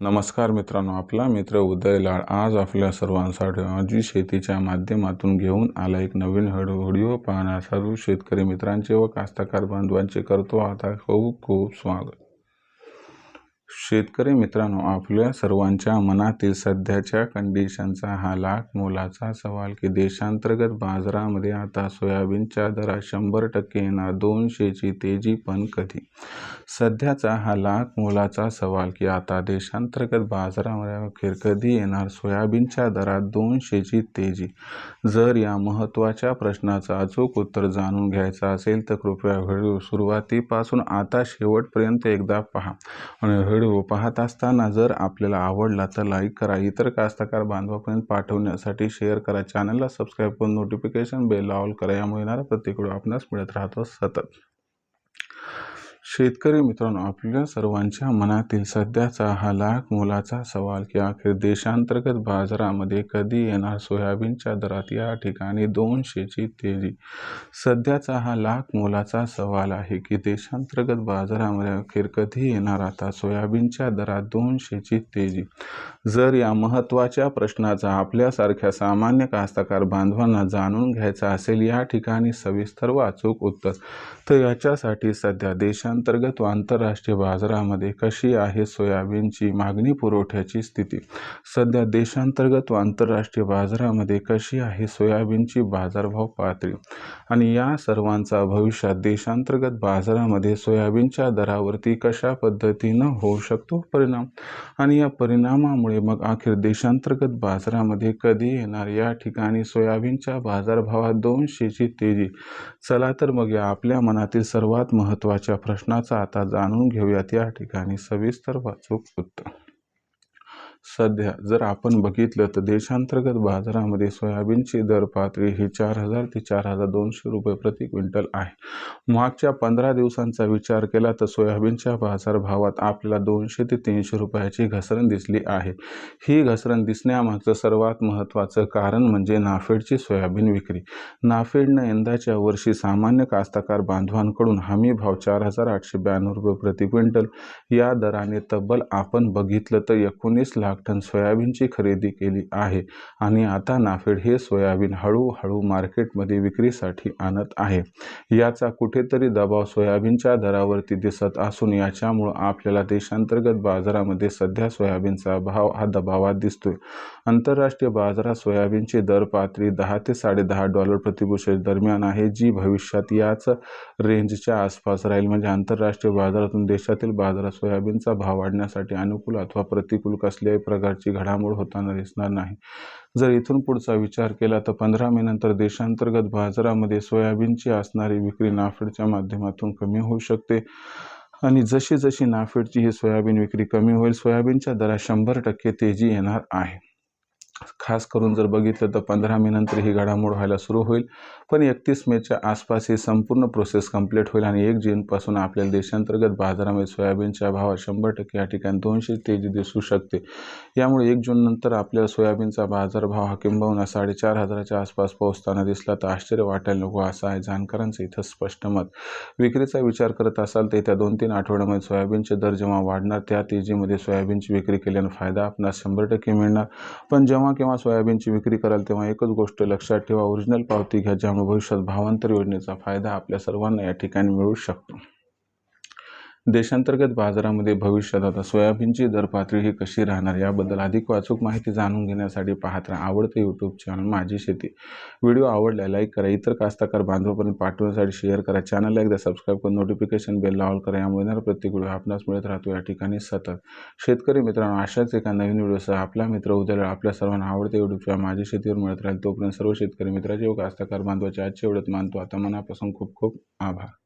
नमस्कार मित्रांनो आपला मित्र उदय लाड आज आपल्या सर्वांसाठी आजी शेतीच्या माध्यमातून घेऊन आला एक नवीन हळू व्हिडिओ पाहण्या सर्व शेतकरी मित्रांचे व कास्तकार बांधवांचे करतो आता खूप खूप स्वागत. शेतकरी मित्रांनो आपल्या सर्वांच्या मनातील सध्याच्या कंडिशनचा हा लाख मोलाचा सवाल की देशांतर्गत बाजारामध्ये आता सोयाबीनच्या दरात शंभर टक्के येणार दोनशेची तेजी पण कधी? सध्याचा हा लाख मोलाचा सवाल की आता देशांतर्गत बाजारामध्ये अखेर कधी येणार सोयाबीनच्या दरात दोनशेची तेजी? जर या महत्त्वाच्या प्रश्नाचं अचूक उत्तर जाणून घ्यायचं असेल तर कृपया व्हिडिओ सुरुवातीपासून आता शेवटपर्यंत एकदा पहा. आणि व्हिडिओ पाहत असताना जर आपल्याला आवडला तर लाईक करा. इतर कास्तकार बांधवापर्यंत पाठवण्यासाठी शेअर करा. चॅनलला सबस्क्राईब करून नोटिफिकेशन बेल ऑल करा. यामुळे येणारा प्रत्येक व्हिडिओ आपणास मिळत राहतो सतत. शेतकरी मित्रांनो आपल्या सर्वांच्या मनातील सध्याचा हा लाख मोलाचा सवाल की अखेर देशांतर्गत बाजारामध्ये कधी येणार सोयाबीनच्या दरात? या ठिकाणी दोनशेची तेजी. सध्याचा हा लाख मोलाचा सवाल आहे की देशांतर्गत बाजारामध्ये अखेर कधी येणार आता सोयाबीनच्या दरात दोनशेची तेजी? जर या महत्त्वाच्या प्रश्नाचा आपल्यासारख्या सामान्य कास्तकार बांधवांना जाणून घ्यायचा असेल या ठिकाणी सविस्तर व अचूक उत्तर. तर याच्यासाठी सध्या देशांतर्गत व आंतरराष्ट्रीय बाजारामध्ये कशी आहे सोयाबीनची मागणी पुरवठ्याची स्थिती? सध्या देशांतर्गत व आंतरराष्ट्रीय बाजारामध्ये कशी आहे सोयाबीनची बाजारभाव पातळी आणि या सर्वांचा भविष्यात देशांतर्गत बाजारामध्ये सोयाबीनच्या दरावरती कशा पद्धतीनं होऊ शकतो परिणाम? आणि या परिणामामुळे मग अखेर देशांतर्गत बाजारामध्ये कधी येणार? या ठिकाणी सोयाबीनच्या बाजारभावात दोनशेची तेजी. चला तर मग या आपल्या मनातील सर्वात महत्त्वाच्या प्रश्न प्रश्नाचा आता जाणून घेऊयात या ठिकाणी सविस्तर वाचूक उत्तर सध्या जर आपण बघितलं तर देशांतर्गत बाजारामध्ये सोयाबीनची दर पातळी ही चार हजार ते चार हजार दोनशे रुपये प्रति क्विंटल आहे. मागच्या पंधरा दिवसांचा विचार केला तर सोयाबीनच्या बाजारभावात आपल्याला दोनशे ते तीनशे रुपयाची घसरण दिसली आहे. ही घसरण दिसण्यामागचं सर्वात महत्त्वाचं कारण म्हणजे नाफेडची सोयाबीन विक्री. नाफेडनं यंदाच्या वर्षी सामान्य कास्तकार बांधवांकडून हमी भाव चार हजार आठशे ब्याण्णव रुपये प्रति क्विंटल या दराने तब्बल आपण बघितलं तर एकोणीस लाख लाख टन सोयाबीनची खरेदी केली आहे आणि आता नाफेड हे सोयाबीन हळूहळू मार्केटमध्ये विक्रीसाठी आणत आहे. याचा कुठेतरी दबाव सोयाबीनच्या दरावरती दिसत असून याच्यामुळं आपल्याला देशांतर्गत बाजारामध्ये सध्या सोयाबीनचा भाव हा दबावात दिसतोय. आंतरराष्ट्रीय बाजारात सोयाबीनची दर पातळी दहा ते साडेदहा डॉलर प्रतिबुशेल दरम्यान आहे जी भविष्यात याच रेंजच्या आसपास राहील. म्हणजे आंतरराष्ट्रीय बाजारातून देशातील बाजारात सोयाबीनचा भाव वाढण्यासाठी अनुकूल अथवा प्रतिकूल कसल्याही प्रकारची घडामोड होताना दिसणार नाही. जर इथून पुढचा विचार केला तर पंधरा मे नंतर देशांतर्गत बाजारामध्ये सोयाबीनची असणारी विक्री नाफेडच्या माध्यमातून कमी होऊ शकते. आणि जशी जशी नाफेडची ही सोयाबीन विक्री कमी होईल सोयाबीनच्या दरात शंभर टक्के तेजी येणार आहे. खास करून जर बघितलं तर पंधरा मे नंतर ही घडामोड व्हायला सुरू होईल. पण एकतीस मेच्या आसपास ही संपूर्ण प्रोसेस कंप्लीट होईल आणि एक जूनपासून आपल्याला देशांतर्गत बाजारामध्ये सोयाबीनच्या भावात शंभर टक्के या ठिकाणी दोनशे तेजी दिसू शकते. यामुळे एक जून नंतर आपल्याला सोयाबीनचा बाजारभाव हा किंबहुना साडेचार हजाराच्या आसपास पोहोचताना दिसला तर आश्चर्य वाटायला नको असं आहे जाणकारांचं इथं स्पष्ट मत. विक्रीचा विचार करत असाल तर येत्या दोन तीन आठवड्यामध्ये सोयाबीनचे दर जेव्हा वाढणार त्या तेजीमध्ये सोयाबीनची विक्री केल्यानं फायदा आपणास शंभर टक्के मिळणार. पण जेव्हा जेव्हा केव्हा सोयाबीनची विक्री कराल तेव्हा एकच गोष्ट लक्षात ठेवा ओरिजिनल पावती घ्या ज्यामुळे भविष्यात भावांतर योजनेचा फायदा आपल्या सर्वांना या ठिकाणी मिळू शकतो. देशांतर्गत बाजारामध्ये भविष्यात आता सोयाबीनची दर पातळी ही कशी राहणार याबद्दल अधिक वाचूक माहिती जाणून घेण्यासाठी पाहत राहा आवडते यूट्यूब चॅनल माझी शेती. व्हिडिओ आवडला लाईक करा इतर कास्तकार बांधवापर्यंत पाठवण्यासाठी शेअर करा. चॅनलला एकदा सबस्क्राईब करून नोटिफिकेशन बेल ऑल करा यामुळे येणार प्रत्येक व्हिडिओ आपणास मिळत राहतो. या ठिकाणी सतत. शेतकरी मित्रांनो अशाच एका नवीन व्हिडिओसह आपला मित्र उद्याला आपल्या सर्वांना आवडते यूट्यूब चॅनल माझी शेतीवर मिळत राहील. तोपर्यंत सर्व शेतकरी मित्राचे व कास्ताकार बांधवाचे आजचे एवढ्यात मानतो. आता मनापासून खूप खूप आभार.